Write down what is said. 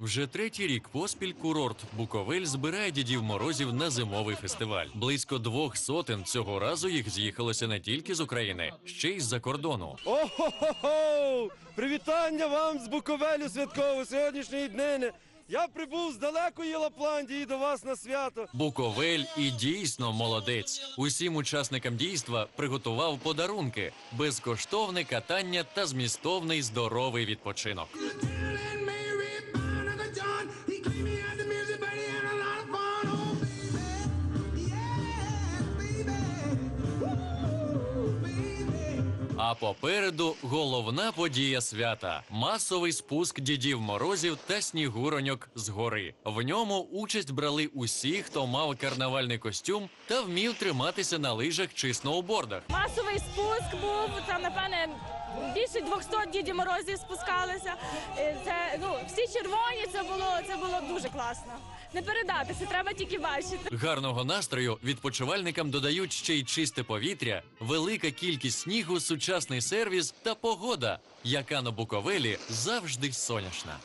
Вже третій рік поспіль курорт Буковель збирає дідів морозів на зимовий фестиваль. Близько двох сотень цього разу їх з'їхалося не тільки з України, ще й з-за кордону. О-хо-хо-хо! Привітання вам з Буковелю святково сьогоднішньої днини. Я прибув з далекої Лапландії до вас на свято. Буковель і дійсно молодець. Усім учасникам дійства приготував подарунки, безкоштовне катання та змістовний здоровий відпочинок. А попереду головна подія свята масовий спуск дідів морозів та снігуроньок з гори. В ньому участь брали усі, хто мав карнавальний костюм та вмів триматися на лижах чи сноубордах. Масовий спуск був там, напевне, більше 200 дідів морозів спускалися. Е, Це ну всі червоні. Це було це було дуже класно. Не передати, це треба тільки бачити. Гарного настрою відпочивальникам додають ще й чисте повітря, велика кількість снігу, сучасний сервіс та погода, яка на Буковелі завжди сонячна.